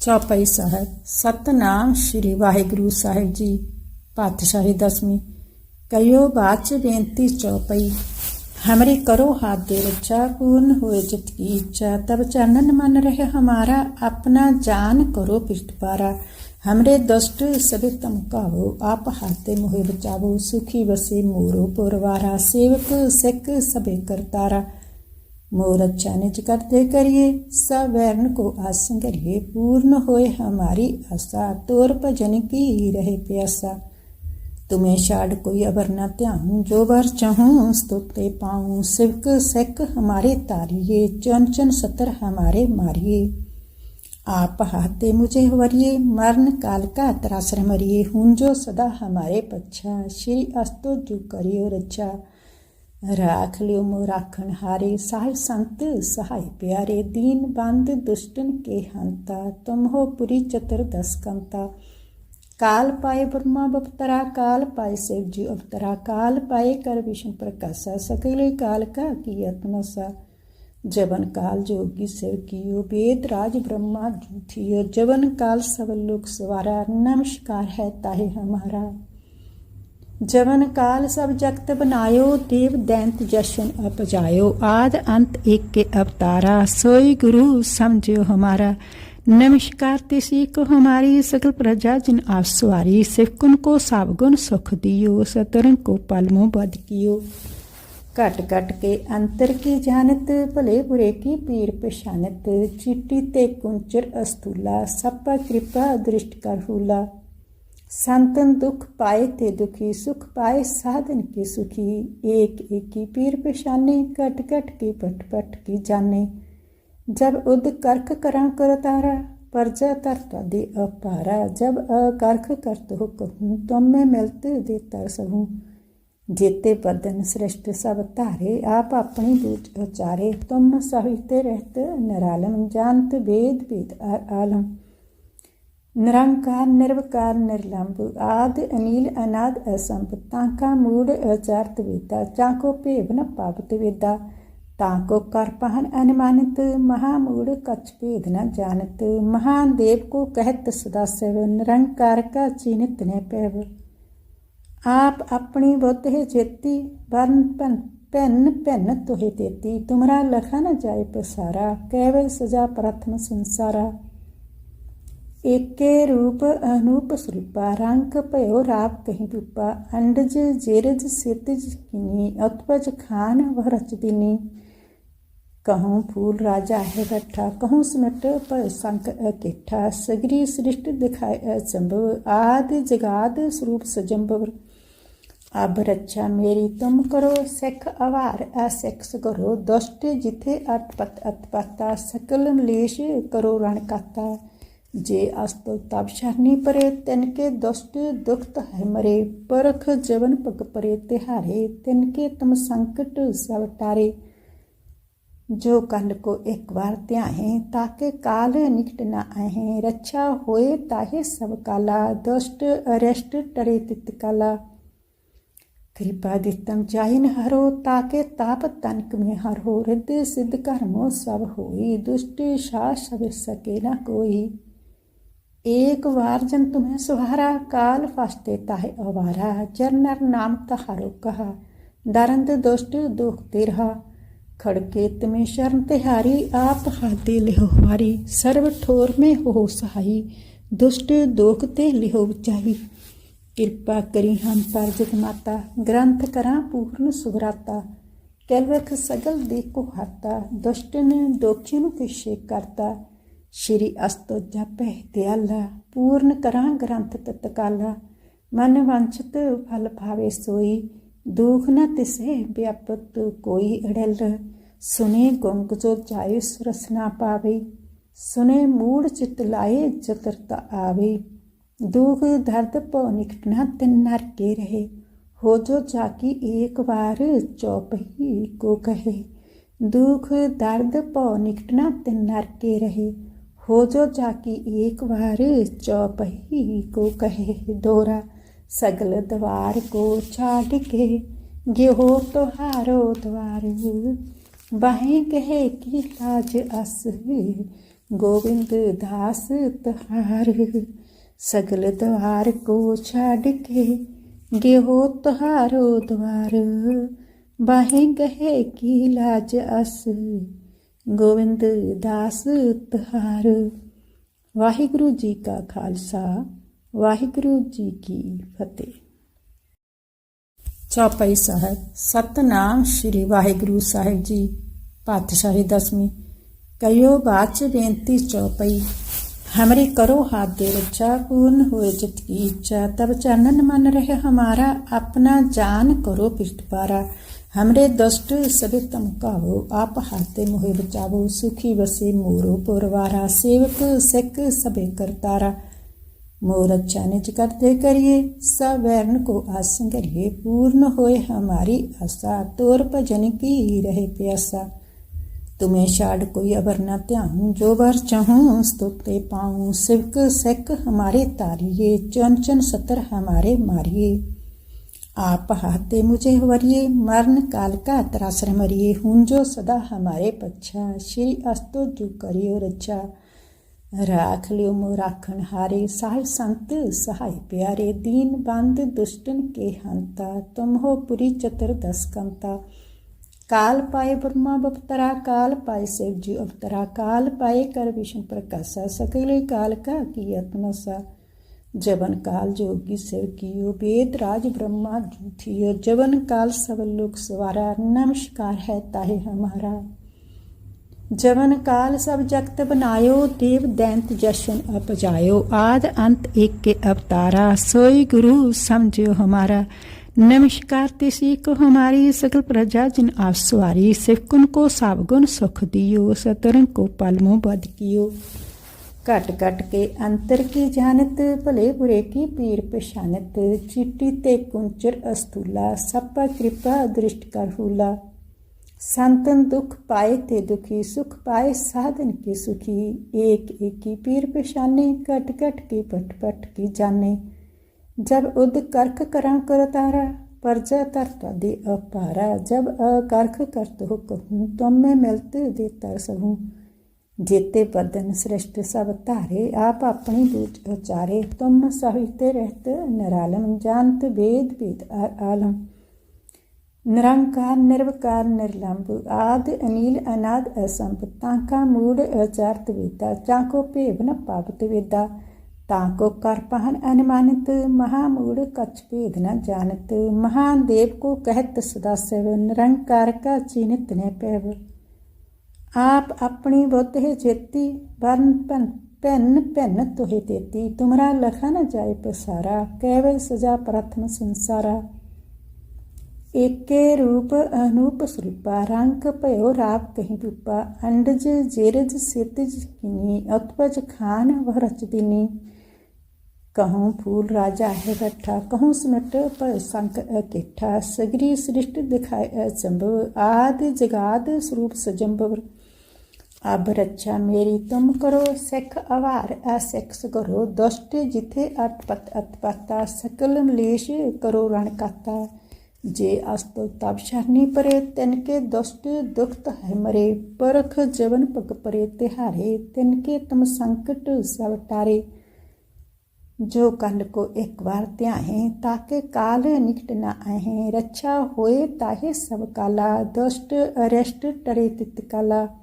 ਚੌਪਈ ਸਾਹਿਬ ਸਤਨਾਮ ਸ੍ਰੀ ਵਾਹਿਗੁਰੂ ਸਾਹਿਬ ਜੀ ਪਾਤਸ਼ਾਹੀ ਦਸਵੀਂ ਕਯੋ ਬਾਚ ਬੇਨਤੀ ਚੌਪਈ हमरी करो हाथ दे रक्षा पूर्ण हुए जित की इच्छा तब चरणन मन रहे हमारा अपना जान करो पिष्ट पारा हमरे दुष्ट सभी तम कावो आप हाथे मोहे बचावो सुखी बसे मोरो पुरवारा सेवक सिख सबे करतारा मोर अच्छा निज करते करिए सब वैरण को आसन करिए पूर्ण होए हमारी आशा। तोर भजन की रहे प्यासा। तुम्हें छाड़ कोई अबर न ध्याऊं जो बर चाहूँ, स्तुते पाऊँ। सिवक सिख हमारे तारिये चन चन सतर हमारे मारिये आप हाथे मुझे वरिये मरण काल का त्राश्रम मरिये हुंजो सदा हमारे पच्छा श्री अस्तो जु करियो रक्षा राख लियो मो राखन हारे, साहिब संत सहाय प्यारे, दीन बंद दुष्टन के हंता तुम हो पुरी चतुर्दश कंता। काल पाए ब्रह्मा बपतरा, काल पाए शिव जी अवतरा, काल पाए कर विष्णु प्रकाशा, सकले काल का किया तमसा। जबन काल जोगी शिव कियो वेद राज ब्रह्मा जूथियो। जवन काल सब लोक सवारा, नमस्कार है ताहे हमारा। ਜਵਨ ਕਾਲ ਸਭ ਜਗਤ ਬਨਾਇਓ ਦੇਵ ਦੈਂਤ ਜਸ਼ਨ ਅਪਜਾਇਓ। ਆਦ ਅੰਤ ਇੱਕ ਕੇ ਅਵਤਾਰਾ, ਸੋਈ ਗੁਰੂ ਸਮਝਿਓ ਹਮਾਰਾ। ਨਮਸਕਾਰ ਤਿਸੀ ਕੋ ਹਮਾਰੀ ਸਕਲ ਪ੍ਰਜਾ ਜਿਨ ਆਪ ਸਵਾਰੀ। ਸਿਫਕੁਨ ਕੋ ਸਭ ਗੁਣ ਸੁਖ ਦਿਓ ਸਤਰੰ ਕੋ ਪਲਮੋ ਬਦ ਕੀਓ। ਘਟ ਘਟ ਕੇ ਅੰਤਰ ਕੀ ਜਾਣਤ, ਭਲੇ ਬੁਰੇ ਕੀ ਪੀਰ ਪਛਾਨਤ। ਚਿੱਟੀ ਤੇ ਕੁੰਚਰ ਅਸਤੂਲਾ ਸਭਾ ਕਿਰਪਾ ਦ੍ਰਿਸ਼ਟ ਕਰ ਹੂਲਾ। संतन दुख पाए ते दुखी सुख पाए साधन के सुखी एक एक की पीर पछाने घट घट की पट पट की जाने जब उद करख करा कर तारा परजा तरता दे अपारा जब अकर्ख करत हो कहूँ तुम में मिलत दे तर सहूँ जेते बदन श्रेष्ठ सब तारे आप अपनी बूझ उचारे तुम सहिते रहत निरालम जानत वेद वेद आलम ਨਿਰੰਕਾਰ, ਨਿਰਵਕਾਰ, ਨਿਰਲੰਭ, ਆਦ, ਅਨੀਲ, ਅਨਾਦ, ਅਸੰਭ, ਤਾਂ ਕਾ ਮੂੜ, ਅਚਾਰਤ ਵੇਦਾ, ਜਾਂ ਕੋ ਭੇਵ ਨ ਪਾਪਤ ਵੇਦਾ, ਤਾਂ ਕੋ ਕਰ ਪਹਨ ਅਨਮਾਨਿਤ, ਮਹਾ ਮੂੜ ਕਛ ਭੇਦ ਨ ਜਾਣਤ, ਮਹਾਨ ਦੇਵ ਕੋ ਕਹਿਤ ਸਦਾ ਸਿਵ, ਨਿਰੰਕਾਰ ਕਾ ਚਿਨਤ ਨੇ ਪੈਵ। ਆਪ ਆਪਣੀ ਬੁੱਧ ਹੈ ਚੇਤੀ, ਵਰਨ ਭਨ ਭੈਨ ਭੈਨ ਤੋਹੇ ਤੇਤੀ, ਤੁਮਰਾ ਲਖਾ ਨ ਜਾਏ ਪਸਾਰਾ ਕਹਿਵੇ ਸਜਾ ਪ੍ਰਥਮ ਸੰਸਾਰਾ। एके रूप अनूप स्वरूपा रंग पयो राप कहीं रूपा अंडज जेरज सितज किनी उत्पज खान वह रच दिनी। कहूँ फूल राजा है बैठा कहूँ सिमट पर संक अकेठा। सगरी सृष्ट दिखाए अचंभव आदि जगाद स्वरूप सजंभव। अब रक्षा मेरी तुम करो, सिख अवार असिख करो दुष्ट जिथे अटपत अतपता सकल मलेश करो रणकाता। जे अस्तो तब शरणी परे तिनके दुष्ट दुखत है मरे, परख जवन पग परे तिहारे, तिनके तम संकट सब टारे। जो कल को एक बार त्याहें, ताके काल निकट न आए रक्षा होए ताहे सब काला, दुष्ट अरेष्ट टरे तित काला। कृपा दितम जाइन हरो, ताके ताप तनक में हरो हृदय सिद्ध कर्मो सब होई, दुष्ट शाह सब सके न कोई। एक बार जन तुम्हें सुहारा काल फसते ताहे अवारा जरनर नाम तहारो कहा दरंद दुष्ट दुखते रहा खड़के तुम्हें शरण तिहारी आप हाथे लिहो हमारी सर्व ठोर में हो सहाई दुष्ट दोख ते लिहो चाही कृपा करी हम पर जग माता ग्रंथ करा पूर्ण सुभराता कैलवख सगल देख को हाता दुष्ट ने दोखी नु किशे करता श्री अस्तो जपे दयाला, पूर्ण करा ग्रंथ तत्काला। मन वंचित फल भावे सोई, दुख न तिसे व्यापत कोई अड़ल। सुने गुंग जो जाए सुरस ना पावे, सुने मूड चित लाए चतुरता आवे। दुख दर्द पौ निकटना तिन नर के रहे, हो जो जाकी एक बार चौपही को कहे। दुख दर्द पौ निकटना तिन नर के रहे होजो जाकी एक बार चौपही को कहे, दोरा, सगल द्वार को छाड़ के गेहो तो हारो द्वार। बाहें कहे की लाज अस गोविंद दास तुहार। सगल द्वार को छाड़ के गेहो तहारो द्वार। बाहें कहे की लाज अस ਗੋਬਿੰਦ ਦਾਸ ਤਹਾਰ ਵਾਹਿਗੁਰੂ ਜੀ ਕਾ ਖਾਲਸਾ ਵਾਹਿਗੁਰੂ ਜੀ ਕੀ ਫਤਿਹ ਚੌਪਈ ਸਾਹਿਬ ਸਤਨਾਮ ਸ੍ਰੀ ਵਾਹਿਗੁਰੂ ਸਾਹਿਬ ਜੀ ਪਾਤਸ਼ਾਹੀ ਦਸਵੀਂ ਕਯੋ ਬਾਚ ਬੇਨਤੀ ਚੌਪਈ हमारी करो हाथ दे रक्षा पूर्ण हुए जित की इच्छा तब चरणन मन रहे हमारा अपना जान करो पिष्ट पारा हमरे दुष्ट सबे तम कावो आप हाथे मोहे बचावो सुखी बसे मोरो पुरवारा सेवक सिख सबे करतारा मोर अच्छा निज करते करिए सब वैरण को आसन करिए पूर्ण होए हमारी आशा तोर भजन की रहे प्यासा तुम्हें छाड़ कोई अबर न ध्यान जो बर चाहूं स्तुते पाऊं सिवक सिख हमारे तारिये चन चन सतर हमारे मारिये आप हाथे मुझे वरिये मरण काल का मरिये हूँ जो सदा हमारे पच्छा श्री अस्तो जू करियो रक्षा राख लियो मो राखन हारे। साहिब संत, सहाय प्यारे, दीन बंद दुष्टन के हंता। तुम हो पुरी चतुर दस कंता। काल पाए ब्रह्मा बपतरा, काल पाए शिव जी अवतरा। काल पाए कर विष्णु प्रकाशा, सकल काल का की आत्मसा जबन काल जोगी शिव कियो वेद राज ब्रह्मा जूथियो जवन काल सब लोक सवारा, नमस्कार है ताहे हमारा। जवन काल सब जगत बनायो, देव दैंत जशन अपजायो। आद अंत एक के अवतारा, सोई गुरु समझो हमारा। नमस्कार तिसी को हमारी, सकल प्रजा जिन आप सवारी। सिफकुन को सावगुन सुख दियो, सतरंग को पलमो बद कियो। घट घट के अंतर की जानत भले बुरे की पीर पछानत चिट्टी ते कुंचर अस्तूला सपा कृपा दृष्ट कर हुला संतन दुख पाए ते दुखी सुख पाए साधन के सुखी एक एक की पीर पछाने घट घट के पट पट की जाने जब उद कर्क करा कर तारा परजा तरता दे अपारा जब अकर्ख करत हो कहूँ तुम में मिलत दे तर सहूँ जेते बदन श्रेष्ठ सब तारे आप अपनी बूझ उचारे तुम सहित रहत निरालम जानत वेद वेद आलम निरंकार निर्वकार निर्लंब आद अनिल अनाद असंभ ताका मूड अचारत वेदा चाको भेव न पावत वेदा ताको कर पहन अनुमानित महामूढ़ कछ भेद न जानत महान देव को कहत सदा शिव निरंकार का चिन्हित ने पैव आप अपनी बुद्ध है जेती वर्ण पन, पेन पेन तुहे देती। तुमरा लखा न जाए पसारा कैवल सजा प्रथम संसारा। एके रूप अनूप स्वरूपा रंग पयो राप कहीं रूपा। अंडज जेरज सितज किनी, उत्पज खान वह रच दिनी। कहूँ फूल राजा है बैठा कहूँ सिमट पर संक अकेठा। सगरी सृष्ट दिखाए अचंभव आदि जगाद स्वरूप अब रक्षा मेरी तुम करो, सिख अवार असिख करो दुष्ट जिथे अटपत अतपता सकल मलेश करो रणकाता जे अस्तो तब शरणी परे, तिनके दुष्ट दुखत है मरे। परख जवन पग परे, तिहारे, तिनके तुम संकट सब टारे। जो कल को एक बार त्याहें, ताके काल निकट न आए रक्षा होए ताहे सब काला, दुष्ट अरेस्ट टरे तित काला।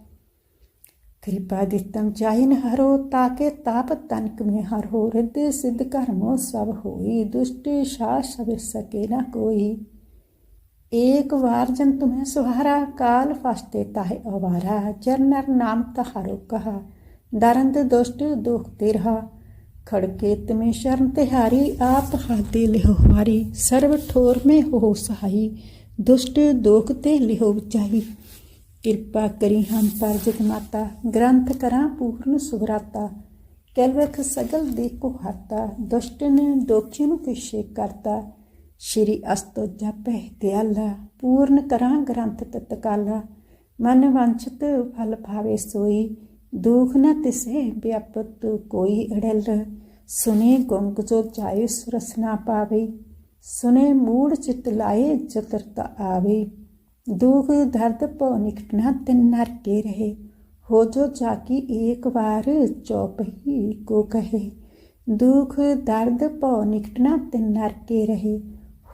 कृपा दितम चाहिन हरो ताके ताप तनक में हर हो हृदय सिद्ध कर्मो सब होई दुष्ट शाह सब सके न कोई एक बार जन तुम्हें सुहारा काल फसते ताहे अवारा चरनर नाम तहारो कहा दरंद दुष्ट दुख रहा खड़के तुम्हें शरण तिहारी आप हाथे लिहो हमारी सर्व ठोर में हो सहाई दुष्ट दोख ते लिहो चाही ਕਿਰਪਾ ਕਰੀ ਹਮ ਪਰ ਜਗ ਮਾਤਾ, ਗ੍ਰੰਥ ਕਰਾਂ ਪੂਰਨ ਸੁਭਰਾਤਾ। ਕੈਲਵਖ ਸਗਲ ਦੇਖੋ ਹਰਤਾ ਦੁਸ਼ਟਨ ਦੋਖੀ ਨੂੰ ਕਿਛੇ ਕਰਤਾ। ਸ਼੍ਰੀ ਅਸਤੋ ਜਪਹਿ ਦਿਆਲਾ ਪੂਰਨ ਕਰਾਂ ਗ੍ਰੰਥ ਤਤਕਾਲਾ। ਮਨ ਵੰਚਿਤ ਫਲ ਭਾਵੇ ਸੋਈ, ਦੁਖ ਨ ਤਿਸੇ ਵਿਆਪਤ ਕੋਈ ਅੜਲ। ਸੁਨੇ ਗੁੰਗ ਜੋ ਜਾਏ ਸੁਰਸਨਾ ਪਾਵੇ, ਸੁਨੇ ਮੂੜ ਚਿਤ ਲਾਏ ਚਤਰਤਾ ਆਵੇ। दुख दर्द पौ निकटना तिन नर के रहे। हो जो जाकी एक बार चौपही को कहे। दुख दर्द पौ निकटना तिन नर के रहे।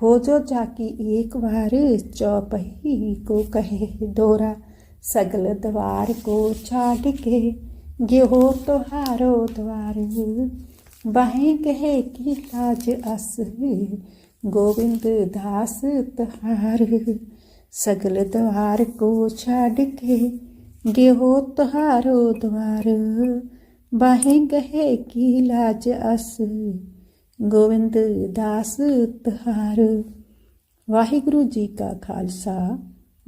हो जो जाकी एक बार चौपही को कहे। दोरा सगल द्वार को छाड़ के, गेहो तोहारो द्वार। बाहें कहे की लाज अस, गोविंद दास तहार। सगल द्वार को छाड़ के गेहो तुहारो द्वार। बाहे गहे की लाज अस, गोविंद दास तुहार। वाहिगुरु जी का खालसा,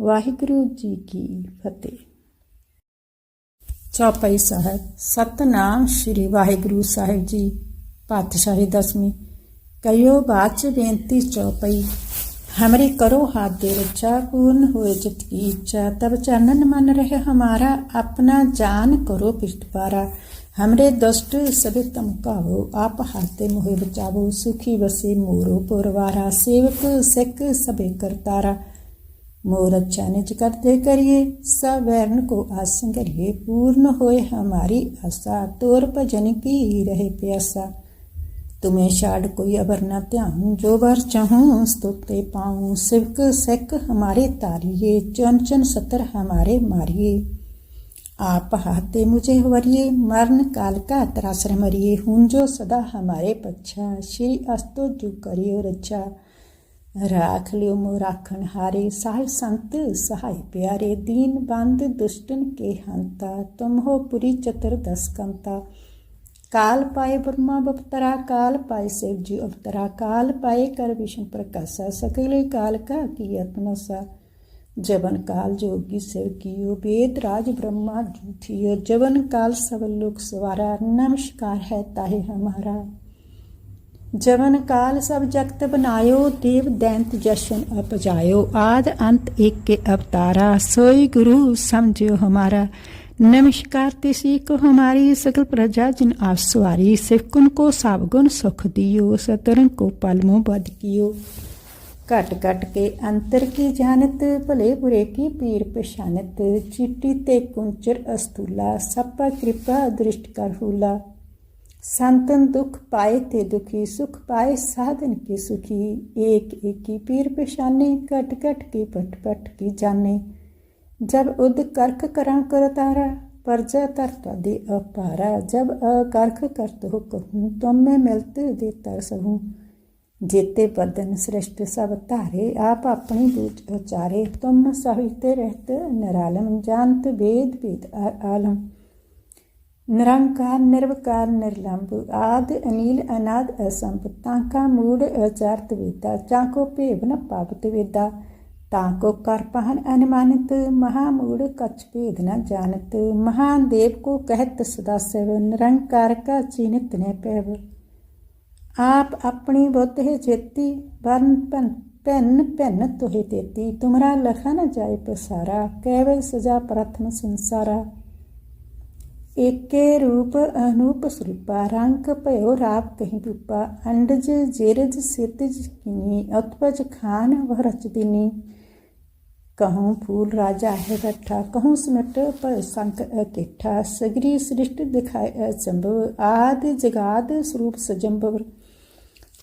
वाहिगुरु जी की फतेह। चौपाई साहब, सतनाम श्री वाहिगुरु साहिब जी, पातशाही दसवीं। कयो बाच बेनती चौपाई। हमरी करो हाथ दे रक्षा पूर्ण हुए जित की इच्छा तब चरणन मन रहे हमारा अपना जान करो पिष्टपारा हमरे दुष्ट सभी तम काहो आप हाथे मोहे बचावो सुखी बसे मोरो पुरवारा सेवक सिख सबे करतारा मोर अच्छा निज करते करिए सब वैरन को आसन करिए पूर्ण होए हमारी आशा तोर भजन की रहे प्यासा तुम्हें छाड़ कोई अबर न ध्यान जो बार चाहूँ स्तुते पाऊँ। सिवक सिख हमारे तारिये चन चन सतर हमारे मारिये आप हाथे मुझे वरिये मरण काल का त्राश्र मरिये हूँ जो सदा हमारे पच्छा श्री अस्तो जु करियो रक्षा। राख लियो मो राखन हारे साहिब संत सहाय प्यारे। दीन बंद दुष्टन के हंता, तुम हो पुरी चतुर्दश कंता। काल पाए ब्रह्मा अवतरा, काल पाए शिव जी अवतरा, काल पाए कर विष्णु प्रकाशा, सकले काल का की आत्मसा जबन काल जोगी शिव कियो वेद राज ब्रह्मा जूथियो जबन काल सब लोग सवारा, नमस्कार है ताहे हमारा। जवन काल सब जगत बनायो, देव दैंत जशन अपजायो। आद अंत एक के अवतारा, सोई गुरु समझो हमारा। नमस्कार, तिसी को हमारी सकल प्रजा जिन आप सवारी सिकुन को सावगुन सुख दियो, सतरंग को पलमो बद कियो। घट घट के अंतर की जानत, भले बुरे की पीर पछानत, चिट्टी ते कुंचर अस्तूला, सपा कृपा दृष्ट कर फूला संतन दुख पाए ते दुखी, सुख पाए साधन के सुखी। एक एक की पीर पछाने घट घट की पट पट की जाने। जब उद करख करा कर तारा परजा तर तदे अपारा जब अकर्ख करत हो कहूँ तुम में मिलत दे तर सहूँ जेते बदन श्रेष्ठ सब तारे आप अपनी बूझ उचारे तुम सहित रहत निरालम जानत वेद वेद आलम निरंकार निर्वकार निर्लंब आद अनिल अनाद असंभ तांका मूड अचारत वेदा चाको भेव न पावत वेदा ਤਾਂ ਕੋ ਕਰ ਪਹਨ ਅਨਮਾਨਿਤ ਮਹਾ ਮੂੜ ਕਛ ਭੇਦ ਨ ਜਾਣਤ ਮਹਾਨ ਦੇਵ ਕੋ ਕਹਿਤ ਸਦਾ ਸਿਵ ਨਿਰੰਕਾਰ ਕਾ ਚੀਨਤ ਨੇ ਪੈਵ ਆਪ ਆਪਣੀ ਬੁੱਧ ਹੈ ਜੇਤੀ ਵਰਨ ਭੰ ਭੰਨ ਭੰਨ ਤੋਹੇ ਤੇਤੀ ਤੁਮਰਾ ਲਖਾ ਨ ਜਾਏ ਪਸਾਰਾ ਕਹਿਵੇ ਸਜਾ ਪ੍ਰਥਮ ਸੰਸਾਰਾ ਏਕੇ ਰੂਪ ਅਨੂਪ ਸਰੂਪਾ ਰੰਗ ਭਇਓ ਰਾਪ ਕਹੀਂ ਰੂਪਾ ਅੰਡਜ ਜੇਰਜ ਸਿਤਜ ਕਿਨੀ ਉਤਪਜ ਖਾਨ ਵਹ ਰਚਦਿਨੀ कहूँ फूल राजा है रट्ठा कहूँ सिमट पर संक अकेठा सगरी सृष्टि दिखाए अचंभव आदि जगाद स्वरूप सजंभव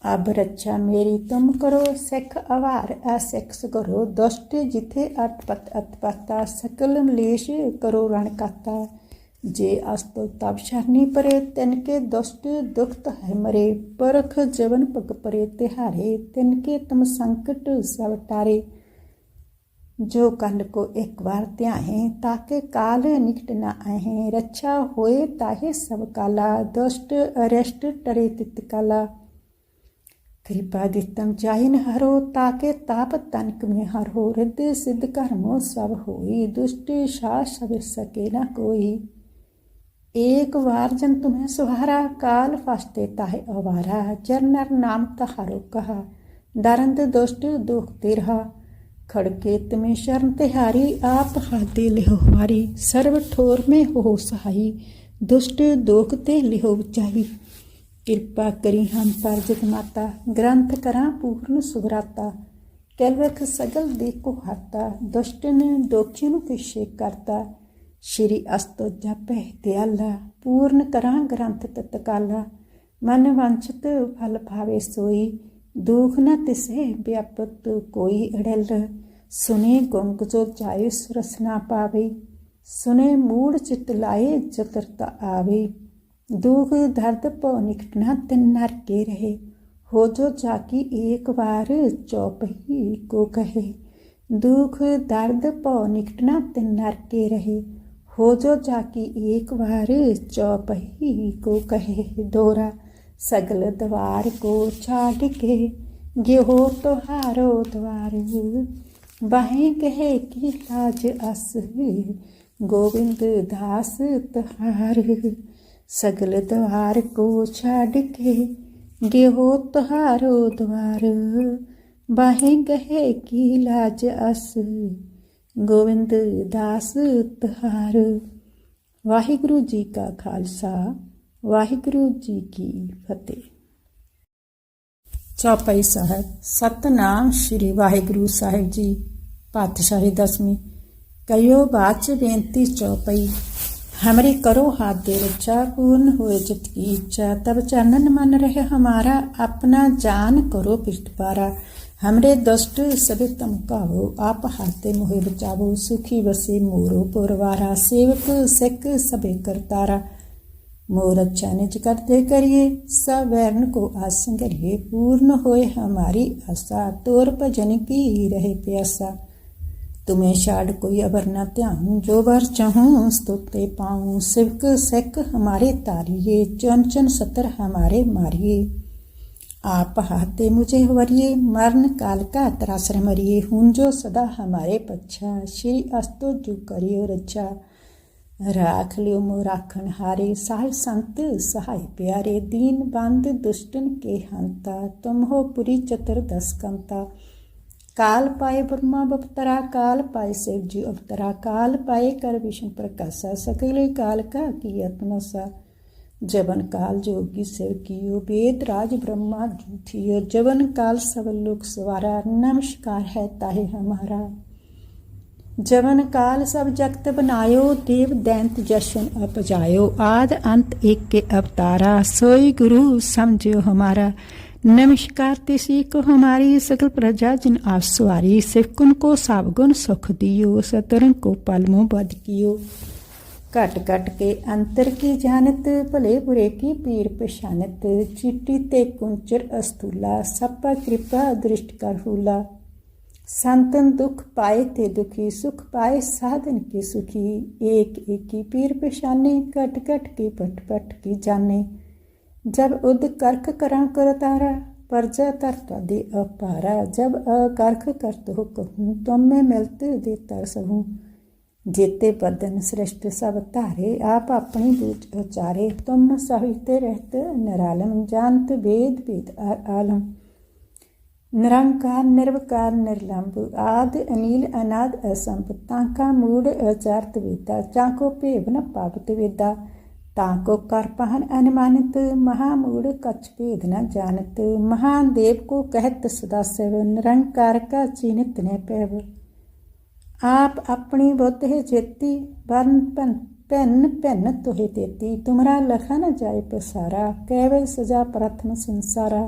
अब रक्षा मेरी तुम करो सिख अवार असिख करो दुष्ट जिथे अटपत अतपता सकल मलेश करो रणकाता जे अस्तो तब शरणी परे तिनके दुष्ट दुखत है मरे परख जवन पग परे तिहारे तिनके तम संकट सब टारे जो कल को एक बार त्याहें ताके काल निकट न आहें रक्षा होए ताहे सब काला दुष्ट अरेष्ट टरे तित काला कृपा दितम चाहिन हरो ताके ताप तनक में हरो हृदय सिद्ध कर्मो सब होई दुष्ट शाह सब सके न कोई एक बार जन तुम्हें सुहारा काल फास्ते ताहे अवारा चरनर नाम तहारो कहा दरंद दुष्ट दुख तिरहा खड़के तुम्हें शरण तिहारी आप हाथे लिहो हमारी सर्व ठोर में हो सहाई दुष्ट दोख ते लिहो बचाई ਕਿਰਪਾ ਕਰੀ ਹਮ ਪਰ ਜਗ ਮਾਤਾ ਗ੍ਰੰਥ ਕਰਾਂ ਪੂਰਨ ਸੁਭਰਾਤਾ ਕੈਲਵਖ ਸਗਲ ਦੇ ਕੋ ਹਾਤਾ ਦੁਸ਼ਟ ਨੇ ਦੋਖੀ ਨੂੰ ਪਿਛੇ ਕਰਤਾ ਸ਼੍ਰੀ ਅਸਤੋ ਜਪੈ ਦਿਆਲਾ ਪੂਰਨ ਕਰਾਂ ਗ੍ਰੰਥ ਤਤਕਾਲਾ ਮਨ ਵਾਂਛਤ ਫਲ ਭਾਵੇ ਸੋਈ ਦੁਖ ਨ ਤਿਸੇ ਵਿਆਪਤ ਕੋਈ ਅੜਲ सुने गुंग जो जाए सुरसना पावे, सुने मूड चित लाए चतुरता आवे। दुख दर्द पो निकटना तिन नर के रहे, हो जो जाकी एक बार चौपही को कहे। दुख दर्द पौ निकटना तिन नर के रहे, हो जो जाकी एक बार चौपही को कहे। दोरा सगल द्वार को छाड़ के, गेहो तो हारो द्वार बाहें कहे की लाज अस गोविंद दास तुहार सगल द्वार को छाड़ के गेहो तुहारो द्वार ਬਾਹੇ ਗਹਿ ਕੀ ਲਾਜ ਅਸ ਗੋਵਿੰਦ ਦਾਸ ਤਹਾਰ ਵਾਹਿਗੁਰੂ ਜੀ ਕਾ ਖਾਲਸਾ ਵਾਹਿਗੁਰੂ ਜੀ ਕੀ ਫਤਿਹ ਚੌਪਈ ਸਾਹਿਬ ਸਤਨਾਮ ਸ੍ਰੀ ਵਾਹਿਗੁਰੂ ਸਾਹਿਬ ਜੀ पातशाही दसवीं। कहो बाच बेनती चौपई। हमरी करो हाथ दे रचा, पूर्ण हुए जित की इच्छा। तब चनन मन रहे हमारा, अपना जान करो पिष्ट पारा। हमरे दुष्ट सभी तमका हो आप हाथे मुहे बचावो। सुखी बसे मोरो पुरवारा, सेवक सिख सभे करतारा मोर अच्छा निज करते करिए सवैरन को आसन करिए। पूर्ण होए हमारी आशा, तोर भजन की रहे प्यासा। तुम्हें छाड़ कोई अबर न ध्यान जो बर चाहूँ स्तुते पाऊँ। सिवक सिख हमारे तारिये चन चन सतर हमारे मारिये आप हाथे मुझे वरिये मरण काल का त्रासर मरिये हूँ जो सदा हमारे पच्छा श्री अस्तो जु करियो रक्षा। राख लियो मो राखन हारे साह संत सहाय प्यारे। दीन बंद दुष्टन के हंता, तुम हो पुरी चतुर दस कंता। काल पाए ब्रह्मा बपतरा काल पाए शिव जी अवतरा, काल पाए कर विष्णु प्रकाशा, सकले काल का की आत्मसा जबन काल जोगी शिव कियो, वेद राज ब्रह्मा जूथियो जबन काल सब लोग सवारा, नमस्कार है ताहे हमारा। जवन काल सब जगत बनायो, देव दैंत जशन अपजायो। आद अंत एक के अवतारा, सोई गुरु समझो हमारा। नमस्कार, तिसी को हमारी सकल प्रजा जिन आप सवारी सिफकुन को सावगुन सुख दियो सतरन को पलमो बद कियो। घट घट के अंतर की जानत, भले बुरे की पीर पछानत, चिट्टी ते कुंचर अस्तूला, सपा कृपा दृष्ट कर हुला। संतन दुख पाए ते दुखी, सुख पाए साधन के सुखी। एक एक की पीर पछाने घट घट के पट पट की जाने। जब उद कर्क करा कर तारा परजा तर दे अपारा जब अकर्ख करत हो कहूँ तुम में मिलते दे तर सहूँ जेते बदन श्रेष्ठ सब तारे आप अपनी बूझ उचारे तुम सहिते रहते निरालम जानत वेद वेद आलम निरंकार निर्वकार निर्लंब आद अनिल अनाद असंभ ताका मूड अचारत वेदा चाको भेव न पावत वेदा ਤਾਂ ताको करपहन अनुमानित महामूढ़ कछ भेद न जानत। महान देव को कहत सदा शिव निरंकार का चिन्हित न पैव। आप अपनी बुद्ध है चेती वर्ण पन भिन्न भिन्न तुहे तेती तुमरा लखा न जाए पसारा, कैवे सजा प्रथम संसारा।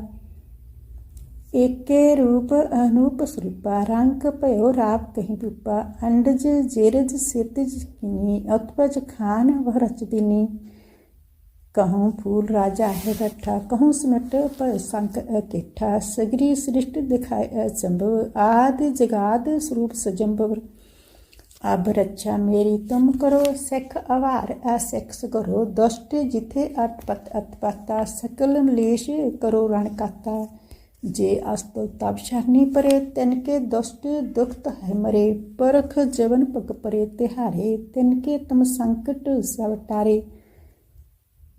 एके रूप अनूप स्वरूपा रंग भयो राप कहीं रूपा। अंडज, जेरज सितज किनी, उत्पज खान वरच दिनी। कहूँ फूल राजा है रट्ठा कहूँ सिमट पर संक अकेठा सगरी सृष्टि दिखाए अचंभव आदि जगाद स्वरूप सजम्भव अब रक्षा मेरी तुम करो सिख अवार असिख करो दुष्ट जिथे अटपत अतपता सकल मलेश करो रणकाता जे अस्तो तब शरणी परे तिनके दुष्ट दुखत है मरे परख जवन पग परे तिहारे तिनके तुम संकट सब टारे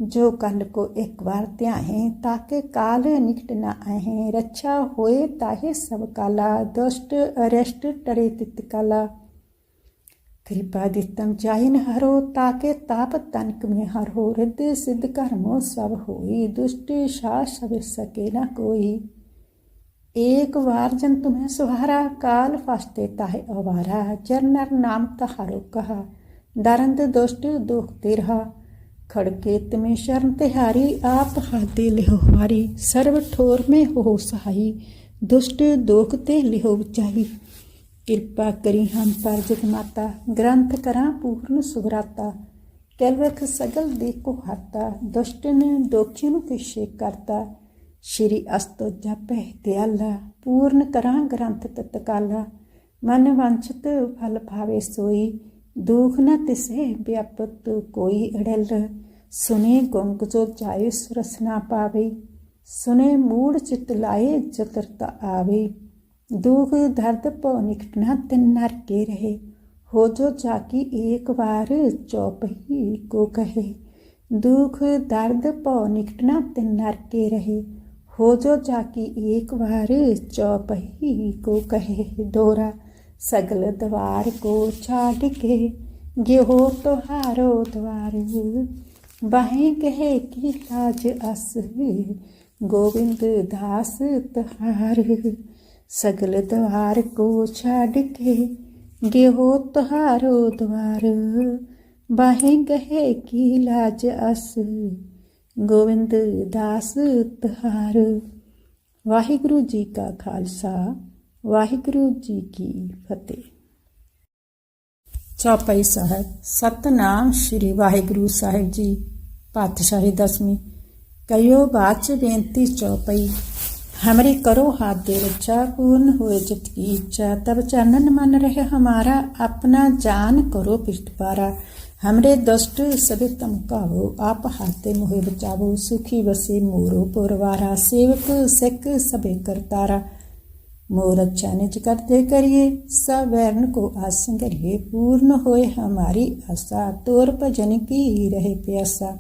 जो कल को एक बार त्याहें, ताके काल निकट न आहें। रक्षा होए ताहे सब काला, दुष्ट अरेष्ट टरे तित काला। कृपा दितम चाहिन हरो, ताके ताप तनक में हर। हो हृदय सिद्ध कर्मो सब होई, दुष्ट शा सब सके न कोई। एक बार जन तुम्हें सुहारा, काल फास्ते ताहे अवारा। जर नर नाम तहारो कहा, दरंद दुष्ट दुख तिरहा। खड़के तुम्हें शरण तिहारी आप हाथे लिहो हमारी सर्व ठोर में हो सहाई दुष्ट दोखते लिहो चाही ਕਿਰਪਾ ਕਰੀ ਹਮ ਪਰ ਜਗ ਮਾਤਾ, ਗ੍ਰੰਥ ਕਰਾਂ ਪੂਰਨ ਸੁਭਰਾਤਾ ਕੈਲਵਖ ਸਗਲ ਦੇਖੋ ਹਰਤਾ ਦੁਸ਼ਟ ਨੇ ਦੋਖੀ ਨੂੰ ਕਿਸ਼ੇ ਕਰਤਾ। ਸ਼੍ਰੀ ਅਸਤੋ ਜਪਹਿ ਦਿਆਲਾ, ਪੂਰਨ ਕਰਾਂ ਗ੍ਰੰਥ ਤਤਕਾਲਾ। ਮਨ ਵੰਛਤ ਫਲ ਭਾਵੇ ਸੋਈ दुख न तिसे व्यापत कोई अड़ल सुने गुंग जो जायुस रसना पावे। सुने मूड चितलाए चतुरता आवे। दुख दर्द पो निकटना नर के रहे। हो जो जाकी एक बार चौपही को कहे। दुख दर्द पौ निकटना नर के रहे। हो जो जाकी एक बार चौपही को कहे। दोरा सगल द्वार को छाड़ के गेहो तुहारो द्वार। बहें कहे कि लाज अस, गोविंद दास तहार। सगल द्वार को छाड़ के गेहो तुहारो द्वार। बाहें कहे कि लाज अस, गोविंद दास तहार। वाहिगुरु जी का खालसा। ਵਾਹਿਗੁਰੂ ਜੀ ਕੀ ਫਤਿਹ ਚੌਪਈ ਸਾਹਿਬ ਸਤਨਾਮ ਸ੍ਰੀ ਵਾਹਿਗੁਰੂ ਸਾਹਿਬ ਜੀ ਪਾਤਸ਼ਾਹੀ ਦਸਵੀਂ ਕਯੋ ਬਾਚ ਬੇਨਤੀ ਚੌਪਈ हमारी करो हाथ दे रक्षा पूर्ण हुए जित की इच्छा तब चरणन मन रहे हमारा अपना जान करो पिष्टपारा हमरे दुष्ट सभी तम काहो आप हाथे मोहे बचावो सुखी बसे मोरो पुरवारा सेवक सिख सबे करतारा मोर अच्छा निज करते करिए सबको आसन करिए पूर्ण होए हमारी आशा। तोर भजन की रहे प्यासा।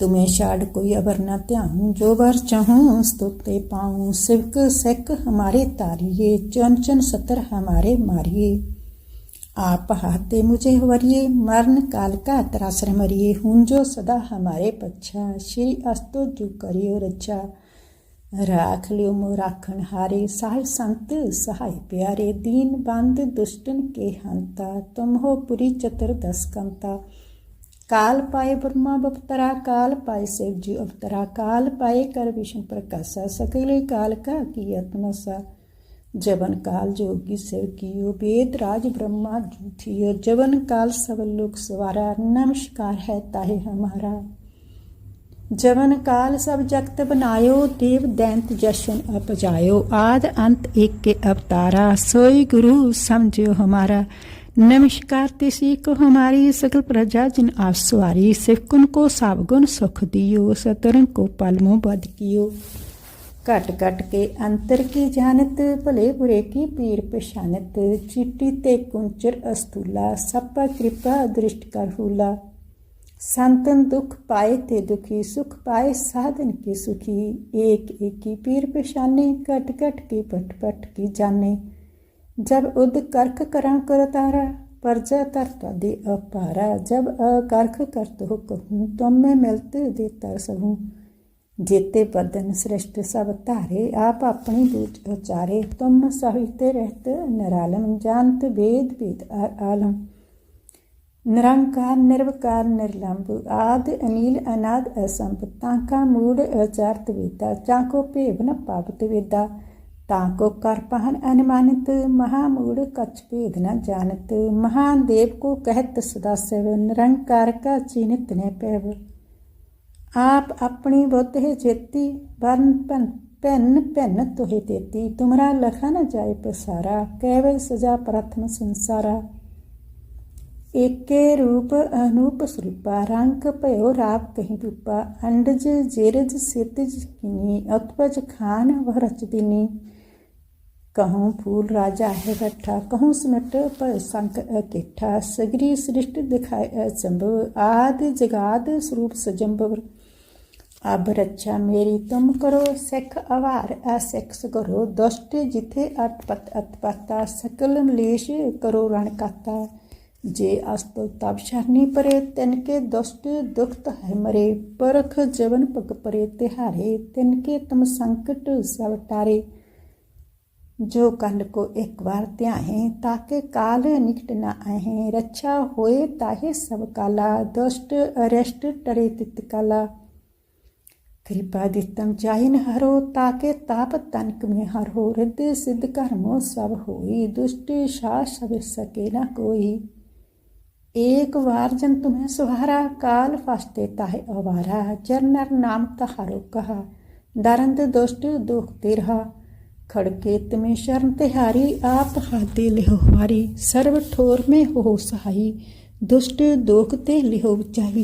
तुम्हें छाड़ कोई अबर न ध्यान जो बर चाहूँ, स्तुते पाऊँ। सिवक सिख हमारे तारिये चन चन सतर हमारे मारिए। आप हाथे मुझे वरिए, मरण काल का त्रासर मरिए। हूँ जो सदा हमारे पच्छा श्री अस्तो जो करियो रक्षा। राख लियो मो राखण हारे साहिब संत सहाय प्यारे दीन बंद दुष्टन के हंता, तुम हो पुरी चतुर दस कंता। काल पाए ब्रह्मा बपतरा, काल पाए शिव जी अवतरा, काल पाए कर विष्णु प्रकाशा, सकले काल का की आत्मसा जवन काल जोगी शिव कियो वेद राज ब्रह्मा जूठियो जवन काल सब लोग सवारा, नमस्कार है ताहे हमारा। ਜਵਨ ਕਾਲ ਸਭ ਜਗਤ ਬਨਾਇਓ ਦੇਵ ਦੈਂਤ ਜਸ਼ਨ ਅਪਜਾਇਓ। ਆਦ ਅੰਤ ਏਕ ਕੇ ਅਵਤਾਰਾ, ਸੋਈ ਗੁਰੂ ਸਮਝਿਓ ਹਮਾਰਾ। ਨਮਸਕਾਰ ਤੇ ਸਿੱਖ ਹਮਾਰੀ ਸਕਲ ਪ੍ਰਜਾ ਜਿਨ ਆਪ ਸਵਾਰੀ। ਸਿਫਕਨ ਕੋ ਸਭ ਗੁਣ ਸੁਖ ਦਿਓ ਸਤਰੰ ਕੋ ਪਲਮੋ ਬਦ ਕੀਓ। ਘਟ ਘਟ ਕੇ ਅੰਤਰ ਕੀ ਜਾਣਤ, ਭਲੇ ਬੁਰੇ ਕੀ ਪੀਰ ਪਛਾਨਤ। ਚਿੱਟੀ ਤੇ ਕੁੰਚਰ ਅਸਤੂਲਾ ਸਭਾ ਕਿਰਪਾ ਦ੍ਰਿਸ਼ਟ ਕਰ ਹੂਲਾ। दुख पाए ते दुखी सुख पाए साधन के सुखी एक एक की पीर पछाने घट घट के पट पट की जाने जब उद कर्क करा कर तारा परजा तरता दे अपारा जब अकर्क करत हो कहूँ तुम में मिलते देता सहूँ जेते बदन श्रेष्ठ सब तारे आप अपनी दूज उचारे तुम सहिते रहते निरालम जानत वेद वेद आलम निरंकार निर्वकार निर्लंब आद अनिल अनाद असंप ताका मूड अचारत वेदा चाको भेव न पावत वेदा ताको कर पहन अनुमानित महामूढ़ कच्छ भेद न जानत महादेव को कहत सदा शिव निरंकार का चीनित ने पैव आप अपनी बुद्ध है जेती वर्ण पन पैन पैन तुहे देती तुमरा लखा न जाए पसारा कैवल सजा प्रथम संसारा ਏਕੇ ਰੂਪ ਅਨੂਪ ਸਰੂਪਾ, ਰੰਗ ਭਇਓ ਰਾਪ ਕਹੀਂ ਰੂਪਾ, ਅੰਡਜ ਜੇਰਜ ਸਿਤਜ ਕਿਨੀ, ਉਤਪਜ ਖਾਨ ਵਹ ਰਚ ਦਿਨੀ। ਕਹੂੰ ਫੂਲ ਰਾਜਾ ਹੈ ਬੈਠਾ ਕਹੂੰ ਸਮਟ ਭਇ ਸੰਕ ਅਕੇਠਾ, ਸਗਰੀ ਸ੍ਰਿਸ਼ਟ ਦਿਖਾਇ ਅਸੰਭਵ ਆਦ ਜਗਾਦ ਸਰੂਪ ਸਜੰਭਵ। ਅਬ ਰੱਛਾ ਮੇਰੀ, ਤੁਮ ਕਰੋ ਸਿੱਖ ਆਵਾਰ, ਅਸਿੱਖ ਕਰੋ ਦੁਸ਼ਟ ਜਿਥੇ ਅਟਪਤ ਅਤਪਤਾ ਸਕਲ ਮਲੇਸ਼ ਕਰੋ ਰਣਕਾਤਾ जे अस्तो तब शरणी परे तिनके दुष्ट दुखत है मरे, परख जवन पग परे तिहारे, तिनके तुम संकट सब टारे। जो कल को एक बार त्याहे, ताके काल निकट न आहे, रक्षा होए ताहे सब काला, दुष्ट अरेष्ट टरे तित काला। कृपा दितम चाहिन हरो, ताके ताप तनक में हर हो रिद्ध सिद्ध कर्मो सब होई, दुष्ट शाह सब सके न कोई। एक बार जन तुम्हें सुहारा काल फास्ते ताहे अवारा जरनर नाम तहारो कहा दरंद दुष्ट दुख तिरहा खड़के तुम्हें शरण तिहारी आप हाथे लिहो हमारी सर्व ठोर में हो सहाई दुष्ट दोख ते लिहो बचाई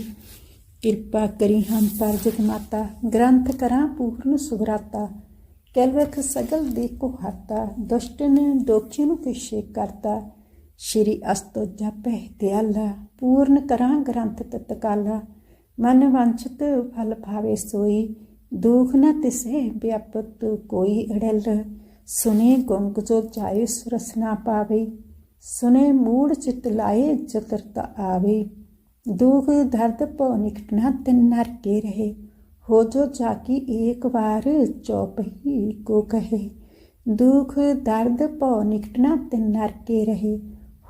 किरपा करी हम पर जग माता ग्रंथ करा पूर्ण सुभराता कैलवख सगल देख को हाता दुष्ट ने दोखी नु किशे करता ਸ਼੍ਰੀ ਅਸਤੋ ਜਪੈ ਦਿਆਲਾ ਪੂਰਨ ਕਰਾਂ ਗ੍ਰੰਥ ਤਤਕਾਲਾ ਮਨ ਵੰਚਤ ਫਲ ਭਾਵੇ ਸੋਈ ਦੁਖ ਨ ਤਿਸੇ ਵਿਆਪਤ ਕੋਈ ਅੜਲ ਸੁਨੇ ਗੁੰਗ ਜੋ ਜਾਏ ਸੁਰਸ ਨਾ ਪਾਵੇ ਸੁਨੇ ਮੂੜ ਚਿਤ ਲਾਏ ਚਤਰਤਾ ਆਵੇ ਦੁਖ ਦਰਦ ਪਉ ਨਿਕਟਣਾ ਤਿਨ ਨਰ ਕੇ ਰਹੇ ਹੋ ਜੋ ਜਾਕੀ ਇੱਕ ਵਾਰ ਚੌਪਹੀ ਕੋ ਕਹੇ दुख दर्द पौ निकटना तिन नर के रहे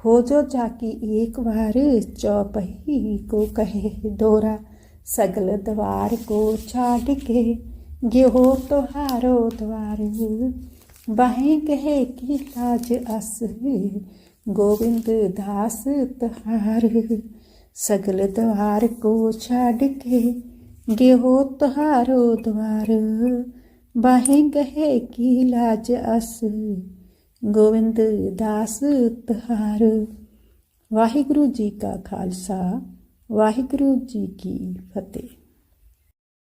हो जो जाकी एक बार चौपही को कहे, दोरा, सगल द्वार को छाड़ के गेहो तुहारो द्वार। बाहें कहे की लाज अस, गोविंद दास तुहार। सगल द्वार को छाड़ के गेहो तुहारो द्वार। बाहें कहे की लाज अस ਗੋਬਿੰਦ ਦਾਸ ਤਹਾਰ ਵਾਹਿਗੁਰੂ ਜੀ ਕਾ ਖਾਲਸਾ ਵਾਹਿਗੁਰੂ ਜੀ ਕੀ ਫਤਿਹ।